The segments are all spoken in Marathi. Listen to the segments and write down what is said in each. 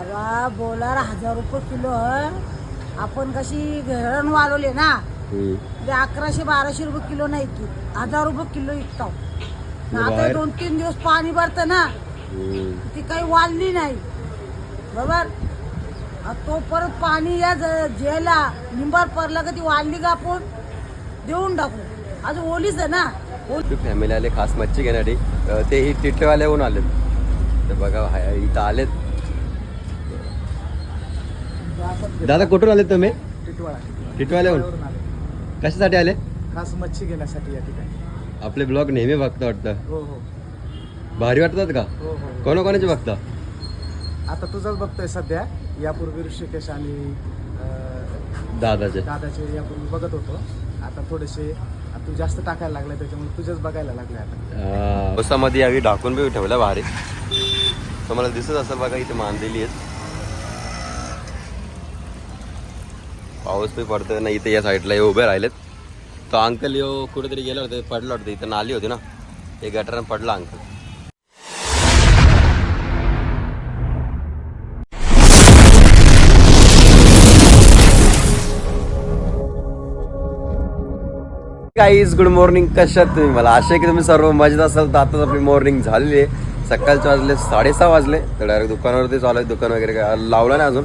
अरे बोलार हजार रुपये किलो आहे. आपण कशी घरण वाढवले ना. ते अकराशे बाराशे रुपये किलो नाही की हजार रुपये किलो विकतो मग आता? दोन तीन दिवस पाणी भरतं ना. ती काही वाढली नाही. बरोबर? तो परत पाणी या जेला निंबार पडला का ती वाढली का आपण? देऊन टाकू. अजून ओलीच आहे ना. फॅमिली आले खास मच्छी घेण्यासाठी ते ही टिटवेवाल्याहून आलेत. तर बघा इथं आलेत. दादा कुठून आलेत तुम्ही? टिटवाळा. टिटवाल्याहून कशासाठी आले? खास मच्छी घेण्यासाठी या ठिकाणी. आपले ब्लॉग नेहमी बघता वाटतं. हो हो. भारी वाटतात का? हो हो. कोणाकोणाचे बघता? आता तुझंच बघतोय सध्या. यापूर्वी ऋषिकेश आणि दादाचे. दादाचे यापूर्वी बघत होतो. आता थोडेसे आता तू जास्त टाकायला लागलाय त्याच्यामुळे तुझंच बघायला लागले आता. पावसामध्ये यावी ढाकून बी ठेवल्या भारी. तुम्हाला दिसत असेल बघा इथे मांदेली आहेत. पाऊस पण पडतोय ना इथे या साईडला हे उभे राहिलेत. तो अंकल यो कुठेतरी गेला होते पडला होता इथं नाली होती ना ते गटारात पडला अंकल काहीच गुड मॉर्निंग कशात तुम्ही? मला आशा की तुम्ही सर्व मजेत असाल. तर आताच आपली मॉर्निंग झालेली आहे. सकाळचे वाजले साडेसहा वाजले. तर डायरेक्ट दुकानावरती चालू आहे. दुकान वगैरे लावलं नाही अजून.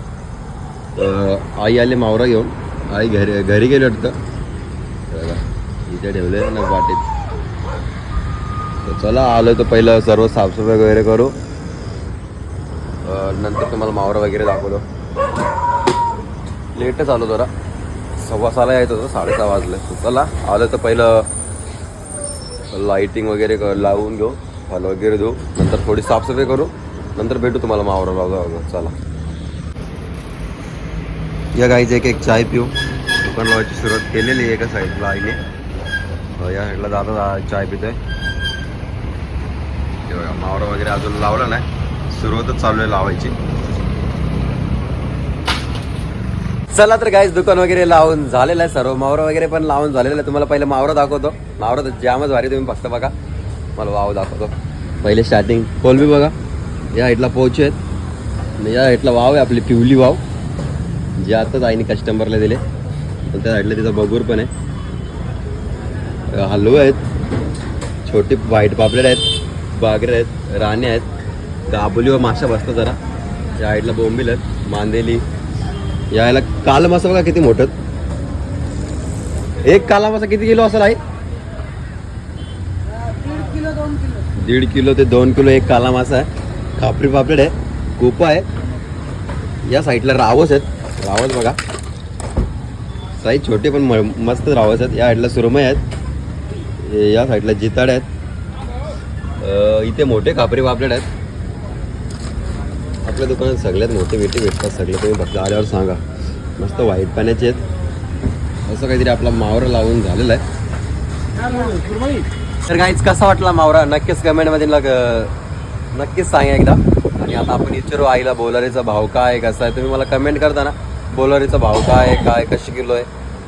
आई आली मावरा घेऊन. आई घरी घरी गेली वाटतं. इथे ठेवले ना वाटेत. तर चला आलो तर पहिलं सर्व साफसफाई वगैरे करू. नंतर तुम्हाला मावरा वगैरे दाखवतो लेटच आलो जरा. सव्वा सहाला यायचं होतं साडेसहा वाजले. चला आलं तर पहिलं लाईटिंग वगैरे लावून घेऊ. फल वगैरे देऊ. नंतर थोडी साफसफाई करू. नंतर भेटू तुम्हाला मावरा लावतो चला. या गाईज एक एक चाय पिऊ. दुकान लावायची सुरुवात केलेली आहे एका साईडला आईने. या साईडला जाता चाय पितोय. हे वगैरे अजून लावला नाही. सुरुवातच चालू आहे लावायची. चला तर गाईज दुकान वगैरे लावून झालेलं आहे. सर्व मावरा वगैरे पण लावून झालेलं आहे. तुम्हाला पहिले मावरा दाखवतो. मावरा तर जामच भारी तुम्ही फक्त बघा. मला वाव दाखवतो. पहिले स्टार्टिंग कोलबी बघा. या हाईटला पोहोच आहेत या हाईटला वाव आहे आपली पिवली वाव. जे आताच आईने कस्टमरला दिले. पण त्या साईडला तिचा बगूर पण आहे. अं, आहेत. छोटे व्हाईट पापलेट आहेत. बागरे आहेत. राणे आहेत. गाबोली व माशा बसतात जरा. त्या साईडला बोंबील आहेत. मांदेली. यायला काल मासा बघा किती मोठं एक काला मासा किती किलो असेल आई? दीड किलो दीड किलो ते दोन किलो एक काला मासा आहे. खापरी पापलेट आहे. कोपा आहे. या साईडला रावस आहेत. रावस बघा. साईज छोटे पण म- मस्त रावस आहेत. या साईडला सुरमई आहेत. या साईडला जिताड आहेत. इथे मोठे कापरे पापलेट आहेत. आपल्या दुकानात सगळ्यात मोठे वेटे भेटतात. सगळे तुम्ही फक्त आल्यावर सांगा. मस्त वाईट पाण्याचे आहेत. असं काहीतरी आपला मावरा लावून झालेला आहे. तर काहीच कसा वाटला मावरा? नक्कीच कमेंटमध्ये लग नक्कीच सांगा एकदा. आणि आता आपण विचारू आईला बोलारीचा भाव काय कसा आहे तुम्ही मला कमेंट करता ना बोलारीचा भाव काय आहे काय कशी किलो आहे?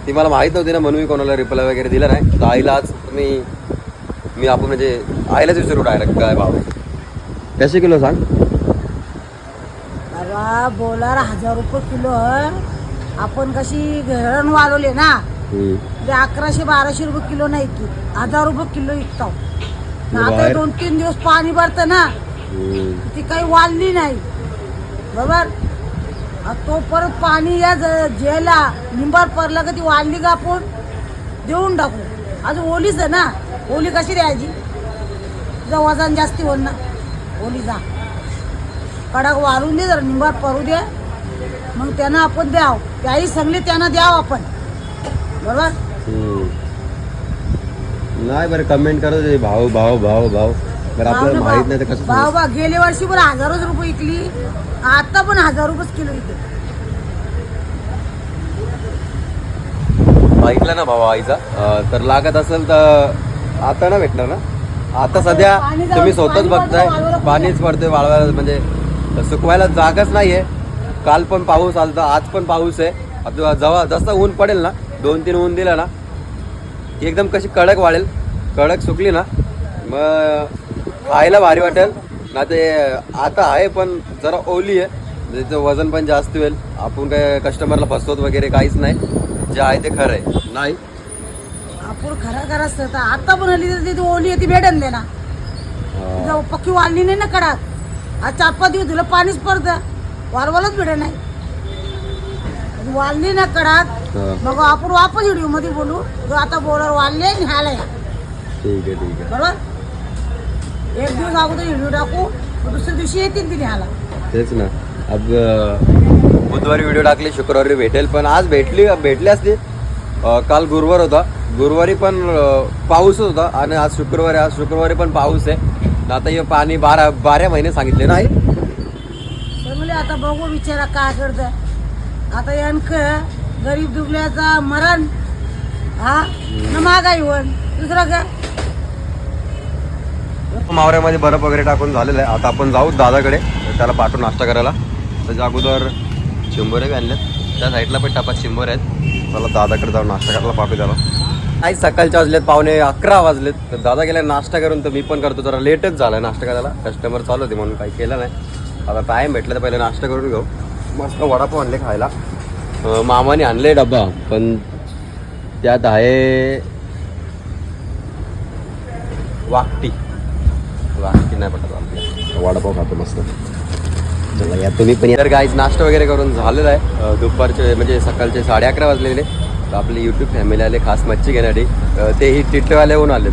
ती मला माहीत नव्हती ना म्हणून मी कोणाला रिप्लाय वगैरे दिला नाही. तर आईला आज तुम्ही मी आपण म्हणजे आईलाच विचारू डायरेक्ट काय भाव आहे. कशी किलो सांग? अरे बोलार हजार रुपये किलो आपण कशी घरण वाढवले ना. ते अकराशे बाराशे रुपये किलो नाही की हजार रुपये किलो विकतो आता? दोन तीन दिवस पाणी भरतं ना. ती काही वाढली नाही. बरोबर? तो परत पाणी या जेला निंबार पडला का ती वाढली का आपण? देऊन टाकू. अजून ओलीच आहे ना. ओली कशी द्यायची? तुझं वजन जास्ती होईल ना. ओली जा. कडक वाढून दे जरा निंबार पडू दे. मग त्यांना आपण द्याव. त्याही सगळे त्यांना द्याव आपण. बरोबर. नाही बरं कमेंट करत भाव भाव भाव भाव बरं आपल्याला माहीत नाही तर कसं बा गेल्या वर्षी पण हजारोच रुपये विकली. आता पण हजार रुपयेच किलो विकली मागितला ना भावा आईचा? अं, तर लागत असेल तर आता ना भेटणार ना? आता सध्या पाणी तुम्ही स्वतःच पाणी बघताय वाळवायला पाणीच पडते वाळवायला म्हणजे सुकवायला जागाच नाहीये. काल पण पाऊस आलता आज पण पाऊस आहे. आता जेव्हा जसं ऊन पडेल ना दोन तीन ऊन दिलं ना एकदम कशी कडक वाळेल. कडक सुकली ना मग खायला भारी वाटेल. ना ते आता आहे पण जरा ओली आहे. त्याचं वजन पण जास्त होईल. आपण काय कस्टमरला फसवत वगैरे काहीच नाही. जे आहे ते खरं आहे. नाही? आपण खरं खरं असतं तर आता बनवली तर ती ओली आहे ती भेटन दे ना. हा. तिथं पक्की वाढली नाही ना कडात आज चार पाच दिवस तुला पाणीच पडतं. वारवालाच भेटत नाही. वाढली ना कडात. मग आपण वापस व्हिडिओमध्ये बोलू. आता बोलर वाढले न्यायला या. ठीक आहे ठीक आहे. बरोबर? एक दिवस अगोदर व्हिडिओ टाकू दुसऱ्या दिवशी येतील ती न्यायला तेच ना. अब बुधवारी व्हिडिओ टाकली शुक्रवारी भेटेल पण आज भेटली भेटली असते. काल गुरुवार होता. गुरुवारी पण अं, पाऊस होता आणि आज शुक्रवारी आज शुक्रवारी पण पाऊस आहे. आता हे पाणी बारा बारा महिने सांगितले नाही तर म्हणले आता बघू विचारा काय करत आता यांक गरीब दुबल्याचा मरण. हा? न महागाई वन दुसरं काय? मावऱ्यामध्ये बर्फ वगैरे टाकून झालेलं आहे. आता आपण जाऊ दादाकडे त्याला पाठवून नाश्ता करायला. त्याच्या अगोदर चिंबोरे बी आणलेत. त्या साईडला पण टापात चिंबोरे आहेत. मला दादाकडे जाऊन नाश्ता करायला पाठवू त्याला. आई सकाळच्या वाजलेत पावणे अकरा वाजलेत. तर दादा गेल्या नाश्ता करून तर मी पण करतो. जरा लेटच झाला नाश्ता करायला. कस्टमर चालू होते म्हणून काही केलं नाही. आता टाईम भेटला तर पहिले नाश्ता करून घेऊ. मस्त वडापाव आणले खायला. मामाने आणले डब्बा पण त्यात आहे वाकटी. वाकटी नाही पटत आपल्याला वडापाव खातो मस्त. चला या तुम्ही पण तर गाईज नाश्ता वगैरे करून झालेला आहे. दुपारचे म्हणजे सकाळचे साडे अकरा वाजलेले. तर आपले यूट्यूब फॅमिली आले खास मच्छी घेण्यासाठी. तेही टिटवाले होऊन आलेत.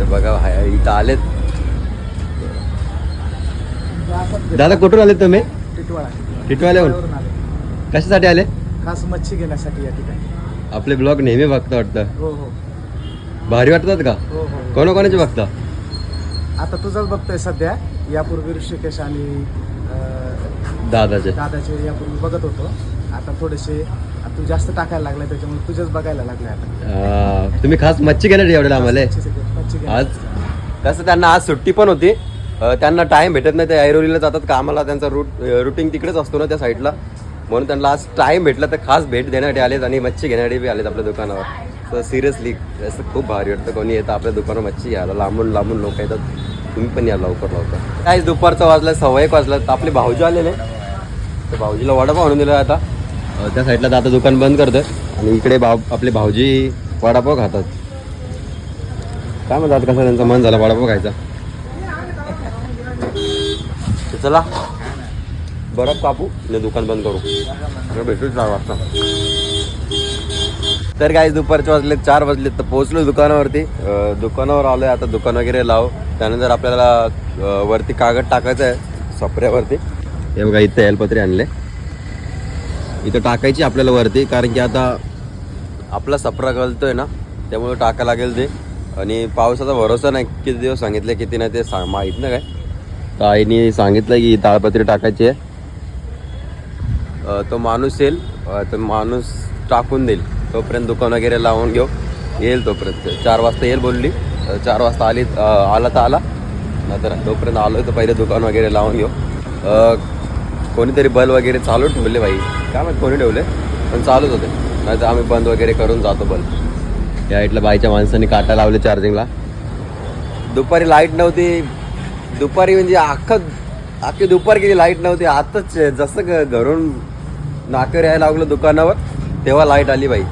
तर बघा इथं आलेत. दादा कुठून आले तुम्ही? टिटवाळा. टिटवाल्याहून आलो. कशासाठी आले? खास मच्छी घेण्यासाठी या ठिकाणी. आपले ब्लॉग नेहमी बघता वाटतं. हो हो. भारी वाटतात का? हो हो. कोणाकोणाचे बघता? आता तुझंच बघतोय सध्या. यापूर्वी ऋषिकेश आणि दादाचे. दादाचे यापूर्वी बघत होतो. आता थोडेसे आता तू जास्त टाकायला लागलाय त्याच्यामुळे तुझेच बघायला लागले आता. तुम्ही खास मच्छी घेण्यासाठी एवढे आम्हाला. आज? कसं त्यांना आज सुट्टी पण होती. त्यांना टाइम भेटत नाही ते ऐरोलीला जातात कामाला त्यांचा रूट रुटीन तिकडेच असतो ना त्या साईडला म्हणून त्यांना आज टाइम भेटला तर खास भेट देण्यासाठी आलेत आणि मच्छी घेण्यासाठी बी आलेत आपल्या दुकानावर. तर सिरियसली असं खूप भारी वाटतं. कोणी येतं आपल्या दुकानावर मच्छी यायला लांबून लांबून लोक येतात. तुम्ही पण या लवकर लवकर. काहीच दुपारचं वाजलं सव्वा एक वाजलं. तर आपले भाऊजी आलेले. तर भाऊजीला वडापाव आणून दिला आता. त्या साईडला आता दुकान बंद करतं आणि इकडे भाऊ आपले भाऊजी वडापाव खातात. काय म्हणतात कसं त्यांचं मन झालं वडापाव खायचा? चला. बरं कापू दुकान बंद करू. भेटूच चार वाजता तर काही दुपारचे वाजले चार वाजले तर पोहोचलो दुकानावरती. दुकानावर आलो आहे आता दुकान वगैरे लाव. त्यानंतर आपल्याला वरती कागद टाकायचं आहे सपऱ्यावरती हे बघा इथं एलपत्री आणले. इथं टाकायची आपल्याला वरती कारण की आता आपला सपरा गलतोय ना त्यामुळे टाका लागेल ते. आणि पावसाचा भरोसा नाही किती दिवस सांगितले किती नाही ते सांग माहीत ना काय. तर आईने सांगितलं की ताळपत्री टाकायची आहे. तो माणूस येईल तर तो माणूस टाकून देईल. तोपर्यंत दुकान वगैरे लावून घेऊ. येईल तोपर्यंत. चार वाजता येईल बोलली. चार वाजता आली आला तर आला. नंतर तोपर्यंत आलो तर पहिले दुकान वगैरे लावून घेऊ. कोणीतरी बल्ब वगैरे चालू ठेवले बाई काय माहिती कोणी ठेवले? पण चालूच होते. नाही तर आम्ही बंद वगैरे करून जातो बल्ब या इथल्या बाईच्या माणसांनी काटा लावले चार्जिंगला दुपारी लाइट नव्हती. दुपारी म्हणजे अख्खं अख्खी दुपार गेली लाइट नव्हती. आताच जसं ग- घरून नाकर यायला लागलं दुकानावर तेव्हा लाइट आली बाई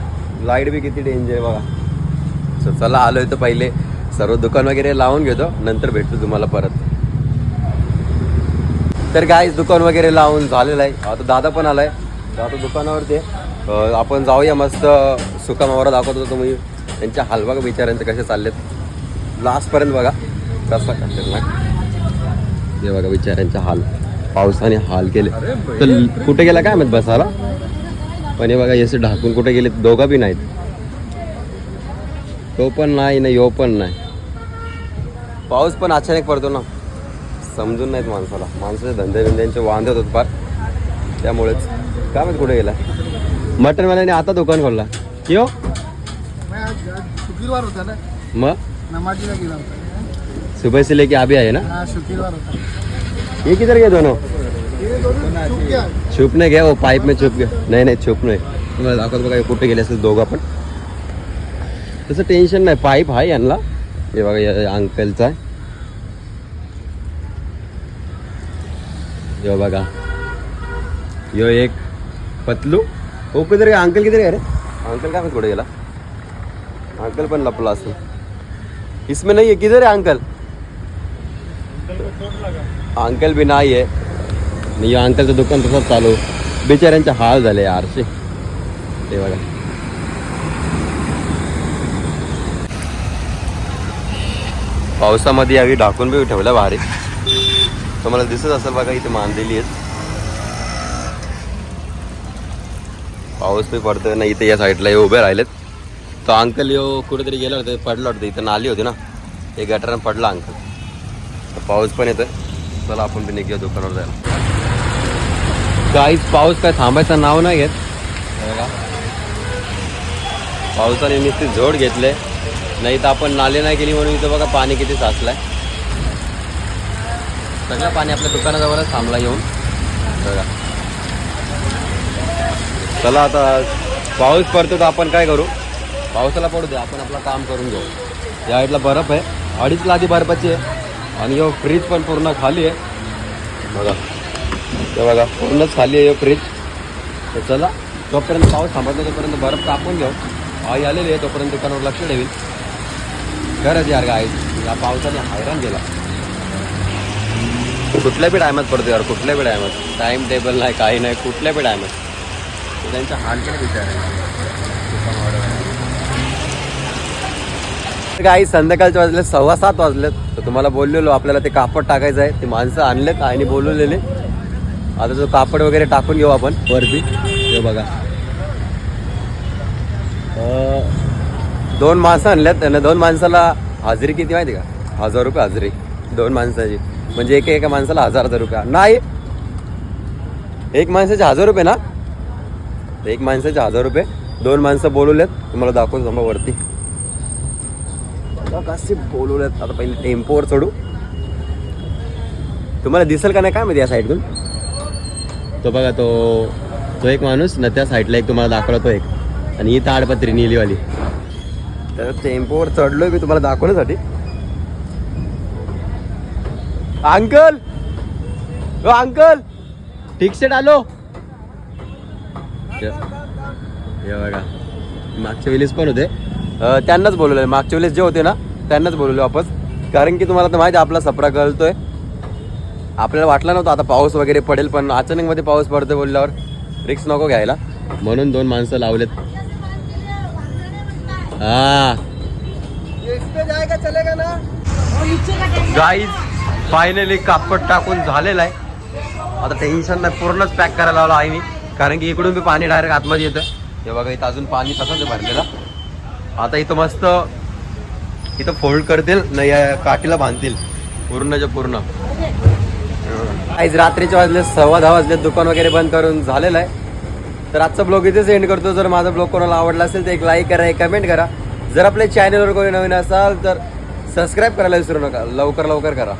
लाइट बी किती डेंजर बघा. चला आलोय तर पहिले सर्व दुकान वगैरे लावून घेतो नंतर भेटतो तुम्हाला परत. तर काय दुकान वगैरे लावून झालेलं आहे. आता दादा पण आलाय. आता दुकानावरती आपण जाऊया मस्त सुका मावरा होतो तुम्ही. त्यांच्या हाल बघा बिचाऱ्यांचे कसे चाललेत. लास्टपर्यंत बघा. कसा खतरनाक हे बघा बिचाऱ्यांचे हाल. पावसाने हाल केले. तर कुठे गेला काय माहीत बसायला? पण हे बघा याचे ढाकून कुठे गेले दोघा बी नाहीत. तो पण नाही ना यो पण नाही. पाऊस पण अचानक पडतो ना. समजून नाहीत माणसाला. माणसाचे धंदे बिंद्यांचे वांदे होतात फार. त्यामुळेच. काय माहीत कुठे गेला मटनवाल्याने आता दुकान खोलला. की हो शुक्रवार होता ना? मग नमाजीला गेला होता. सुबह से लेके अभी आए ना? हा शुक्रवार होता. ये किधर गए दोनों? हे. छुप नाही गया, वो पाईप में छुप गया। नाही नाही छुप नाही तुम्हाला दाखवतो बघा कुठे गेले असेल दोघं पण तसं टेन्शन नाही पाईप आहे यांना हे बघा या अंकलचा आहे हे बघा यो एक पतलू। हो गया? अंकल किधर गया रे? अंकल काय कुठे गेला? अंकल पण लपला असेल इसमें नहीं है, किधर है अंकल? अंकल भी नाही आहे आणि या अंकलचं दुकान तसंच चालू. बिचाऱ्यांचे हाल झाले आरसे. ते बघा. पावसामध्ये यावी ढाकून बी ठेवलं भारी. तुम्हाला दिसत असेल बघा इथे मानलेली आहेत. पाऊस बी पडतोय ना इथे या साईडला हे उभे राहिलेत. तो अंकल यो कुठेतरी गेला होता पडला होता इथं नाली होती ना. हे गटारानं पडला अंकल. पाऊस पण येतोय. चला आपण बी निघूया दुकानावर जायला. गाईज पाऊस काय थांबायचं नाव नाही घेत. बघा. पावसाने नुसती झोड घेतले. नाही तर आपण नाले नाही केली म्हणून इथं बघा पाणी किती साचलंय. सगळं पाणी आपल्या दुकानाजवळच थांबला येऊन. बघा. चला आता पाऊस पडतो तर आपण काय करू? पावसाला पडू दे आपण आपलं काम करून घेऊ. या इथला बर्फ आहे. अडीच लादी बर्फाची आहे. आणि यो फ्रीज पण पूर्ण खाली आहे. बघा. हे बघा पूर्णच खाली आहे फ्रीज तर चला तोपर्यंत पाऊस थांबत नाही तोपर्यंत बर्फ टाकून घेऊ. आई आलेली आहे तोपर्यंत दुकानावर लक्ष ठेवी खरंच यार गाय या पावसाने हैराण गेला कुठल्या बी टायमात पडतो यार कुठल्या बी टायमात टाइम टेबल नाही काही नाही कुठल्या बी टायमात त्यांच्या हालकडे विचार काही संध्याकाळचे वाजले सव्वा सात वाजलेत. तर तुम्हाला बोललेलो आपल्याला ते कापड टाकायचं आहे. ते माणसं आणलेत आणि बोलवलेले. आता जो कापड वगैरे टाकून घेऊ आपण वरती. हे बघा. दोन माणसं आणल्यात त्यांना दोन माणसाला हजेरी किती माहिती का? हजार रुपये हजेरी. दोन माणसाची. म्हणजे एक एका माणसाला हजार हजार रुपये. नाही. एक माणसाचे हजार रुपये ना? एक माणसाचे हजार रुपये. दोन माणसं बोलवलेत. तुम्हाला दाखवतो समोर वरती. कसे बोलवलेत. आता पहिले टेम्पोवर चढू. तुम्हाला दिसेल का नाही? काय माहिती या साईडतून तो बघा तो तो एक माणूस ना त्या साईडला एक तुम्हाला दाखवला तो एक. आणि ही ताडपत्री नीलीवाली. तर टेम्पोवर चढलोय मी तुम्हाला दाखवण्यासाठी. अंकल! ओ अंकल! ठीक से डालो. हे हे बघा. मागच्या वेळेस पण होते. त्यांनाच बोलवलं मागच्या वेळेस जे होते ना त्यांनाच बोलवलं वापस. कारण की तुम्हाला तर माहिती आपला सपरा कळतोय आपल्याला वाटलं नव्हतं आता पाऊस वगैरे पडेल पण अचानक मध्ये पाऊस पडतोय बोलल्यावर रिक्स नको घ्यायला. म्हणून दोन माणसं लावलेत. हा. गाईज फायनली कापड टाकून झालेलं आहे. आता टेन्शन नाही पूर्णच पॅक करायला लावलं आहे मी. कारण की इकडून बी पाणी डायरेक्ट आतमध्ये येतं. हे बघा इथं अजून पाणी तसंच भरलेलं. आता इथं मस्त इथं फोल्ड करतील नाही या काठीला बांधतील. पूर्णच्या पूर्ण. आज रात्रीच्या वाजले सव्वा दहा वाजले दुकान वगैरे बंद करून झालेलं आहे. तर आजचा ब्लॉग इथेच एंड करतो. जर माझा ब्लॉग कोणाला आवडला असेल तर एक लाईक करा एक कमेंट करा. जर आपल्या चॅनलवर कोणी नवीन असाल तर सबस्क्राईब करायला विसरू नका. लवकर लवकर करा.